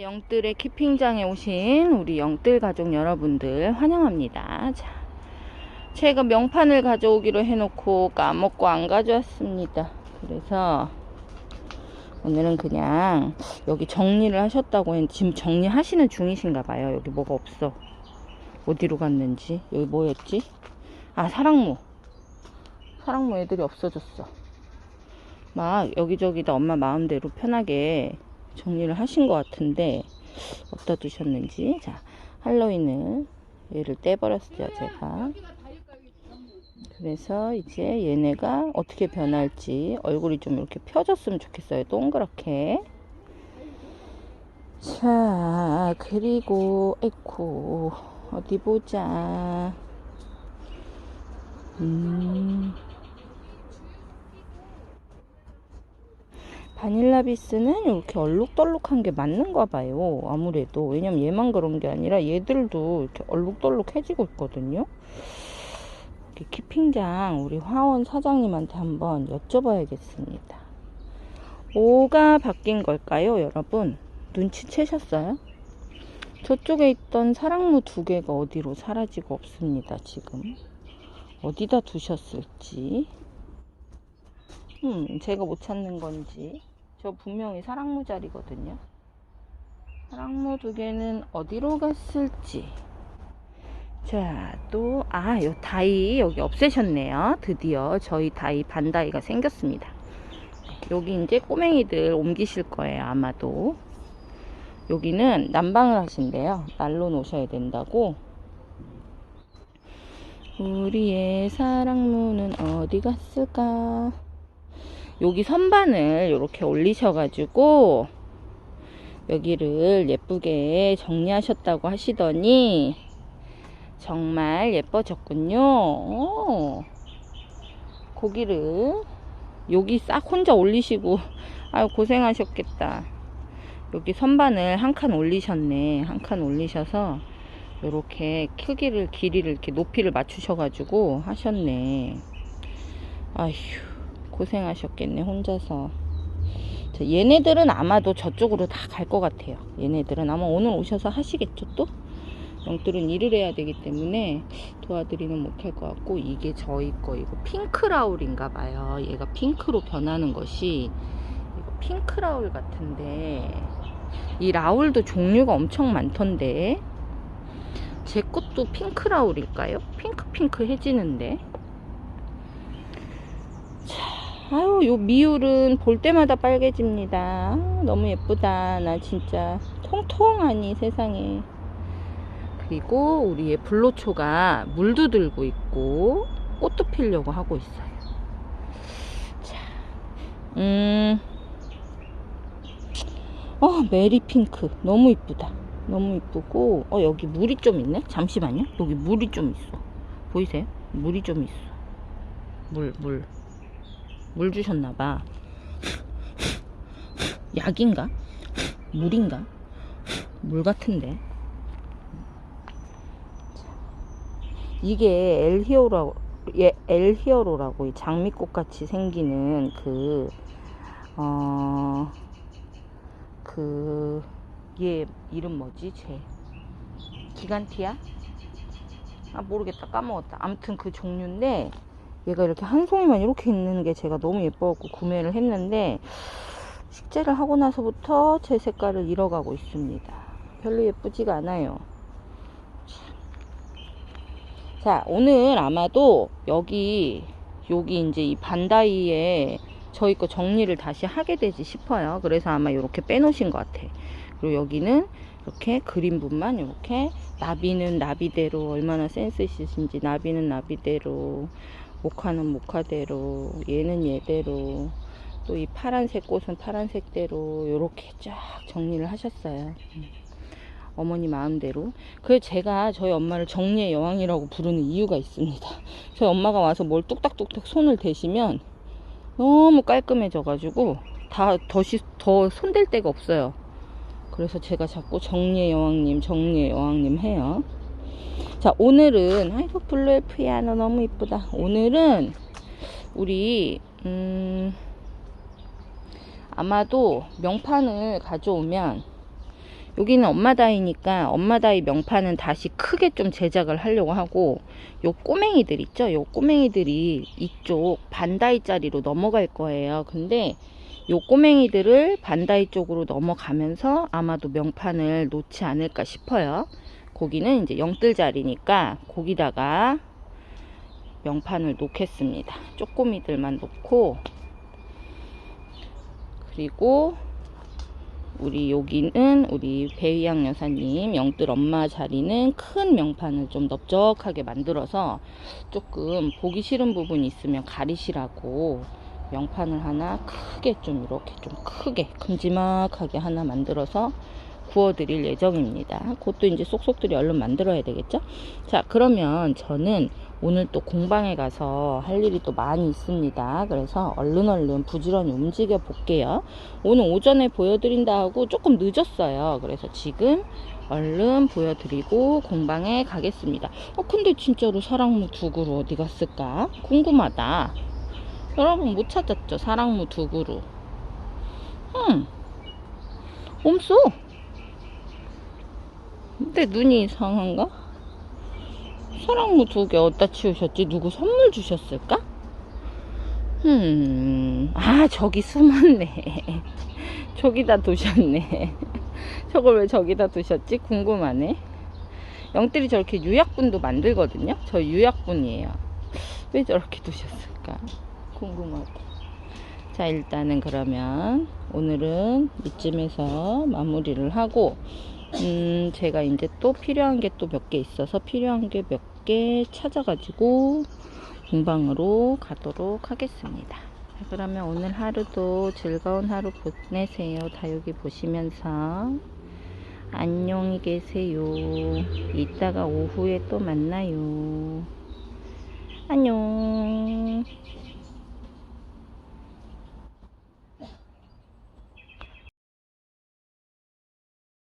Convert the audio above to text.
영뜰의 키핑장에 오신 우리 영뜰 가족 여러분들 환영합니다. 자, 제가 명판을 가져오기로 해놓고 까먹고 안 가져왔습니다. 그래서 오늘은 그냥 여기 정리를 하셨다고 했는데 지금 정리하시는 중이신가 봐요. 여기 뭐가 없어. 어디로 갔는지. 여기 뭐였지? 아, 사랑무. 사랑무 애들이 없어졌어. 막 여기저기다 엄마 마음대로 편하게 정리를 하신 것 같은데 어디다 두셨는지. 자 할로윈을 얘를 떼버렸어요 제가. 그래서 이제 얘네가 어떻게 변할지 얼굴이 좀 이렇게 펴졌으면 좋겠어요 동그랗게. 자 그리고 에코 어디 보자. 음 바닐라 비스는 이렇게 얼룩덜룩한 게 맞는가 봐요. 아무래도. 왜냐면 얘만 그런 게 아니라 얘들도 이렇게 얼룩덜룩해지고 있거든요. 키핑장 우리 화원 사장님한테 한번 여쭤봐야겠습니다. 뭐가 바뀐 걸까요, 여러분? 눈치채셨어요? 저쪽에 있던 사랑무 두 개가 어디로 사라지고 없습니다, 지금. 어디다 두셨을지. 음, 제가 못 찾는 건지. 저 분명히 사랑무 자리거든요. 사랑무 두 개는 어디로 갔을지. 자, 또, 아, 요 다이 여기 없애셨네요. 드디어 저희 다이 반다이가 생겼습니다. 여기 이제 꼬맹이들 옮기실 거예요, 아마도. 여기는 난방을 하신대요. 날로 놓으셔야 된다고. 우리의 사랑무는 어디 갔을까? 여기 선반을 이렇게 올리셔가지고 여기를 예쁘게 정리하셨다고 하시더니 정말 예뻐졌군요. 오. 고기를 여기 싹 혼자 올리시고 아유 고생하셨겠다. 여기 선반을 한 칸 올리셨네. 한 칸 올리셔서 이렇게 크기를 길이를 이렇게 높이를 맞추셔가지고 하셨네. 아휴. 고생하셨겠네 혼자서. 자, 얘네들은 아마도 저쪽으로 다 갈 것 같아요. 얘네들은 아마 오늘 오셔서 하시겠죠 또? 영들은 일을 해야 되기 때문에 도와드리는 못할 것 같고 이게 저희 거 이거 핑크라울인가 봐요. 얘가 핑크로 변하는 것이 핑크라울 같은데 이 라울도 종류가 엄청 많던데. 제 것도 핑크라울일까요? 핑크핑크 해지는데 아유 요 미울은 볼 때마다 빨개집니다. 아, 너무 예쁘다. 나 진짜 통통하니 세상에. 그리고 우리의 불로초가 물도 들고 있고 꽃도 피려고 하고 있어요. 자, 음, 어 메리 핑크. 너무 이쁘다. 너무 이쁘고 어 여기 물이 좀 있네? 잠시만요. 여기 물이 좀 있어. 보이세요? 물이 좀 있어. 물물 물 주셨나봐. 약인가? 물인가? 물 같은데. 이게 엘히어로 예, 엘히어로라고 이 장미꽃 같이 생기는 그, 어, 그, 얘 이름 뭐지? 쟤. 기간티아? 아, 모르겠다. 까먹었다. 아무튼 그 종류인데, 얘가 이렇게 한 송이만 이렇게 있는 게 제가 너무 예뻐갖고 구매를 했는데 식재를 하고 나서부터 제 색깔을 잃어가고 있습니다. 별로 예쁘지가 않아요. 자, 오늘 아마도 여기, 여기 이제 이 반다이에 저희 거 정리를 다시 하게 되지 싶어요. 그래서 아마 이렇게 빼놓으신 것 같아. 그리고 여기는 이렇게 그림분만 이렇게 나비는 나비대로 얼마나 센스 있으신지 나비는 나비대로 모카는 모카대로 얘는 얘대로 또 이 파란색 꽃은 파란색대로 이렇게 쫙 정리를 하셨어요. 음. 어머니 마음대로. 그래서 제가 저희 엄마를 정리의 여왕이라고 부르는 이유가 있습니다. 저희 엄마가 와서 뭘 뚝딱뚝딱 손을 대시면 너무 깔끔해져 가지고 다더 손댈 데가 없어요. 그래서 제가 자꾸 정리의 여왕님 정리의 여왕님 해요 자 오늘은 아이고 블루엘프야 너 너무 이쁘다 오늘은 우리 음 아마도 명판을 가져오면 여기는 엄마다이니까 엄마다이 명판은 다시 크게 좀 제작을 하려고 하고 요 꼬맹이들 있죠? 요 꼬맹이들이 이쪽 반다이 자리로 넘어갈 거예요. 근데 요 꼬맹이들을 반다이 쪽으로 넘어가면서 아마도 명판을 놓지 않을까 싶어요. 거기는 이제 영뜰 자리니까 거기다가 명판을 놓겠습니다. 쪼꼬미들만 놓고 그리고 우리 여기는 우리 배희양 여사님 영뜰 엄마 자리는 큰 명판을 좀 넓적하게 만들어서 조금 보기 싫은 부분이 있으면 가리시라고 명판을 하나 크게 좀 이렇게 좀 크게 큼지막하게 하나 만들어서 구워 드릴 예정입니다. 그것도 이제 쏙쏙들이 얼른 만들어야 되겠죠? 자, 그러면 저는 오늘 또 공방에 가서 할 일이 또 많이 있습니다. 그래서 얼른 얼른 부지런히 움직여 볼게요. 오늘 오전에 보여드린다 하고 조금 늦었어요. 그래서 지금 얼른 보여드리고 공방에 가겠습니다. 어, 근데 진짜로 사랑무 두 그루 어디 갔을까? 궁금하다. 여러분 못 찾았죠? 사랑무 두 그루. 음, 없어. 근데 눈이 이상한가? 사랑무 두 개 어디다 치우셨지? 누구 선물 주셨을까? 음, 아, 저기 숨었네. 저기다 두셨네. 저걸 왜 저기다 두셨지? 궁금하네. 영들이 저렇게 유약분도 만들거든요? 저 유약분이에요. 왜 저렇게 두셨을까? 궁금하다. 자, 일단은 그러면 오늘은 이쯤에서 마무리를 하고, 음, 제가 이제 또 필요한 게 또 몇 개 있어서 필요한 게 몇 개 찾아가지고 공방으로 가도록 하겠습니다. 자, 그러면 오늘 하루도 즐거운 하루 보내세요. 다 여기 보시면서 안녕히 계세요. 이따가 오후에 또 만나요. 안녕.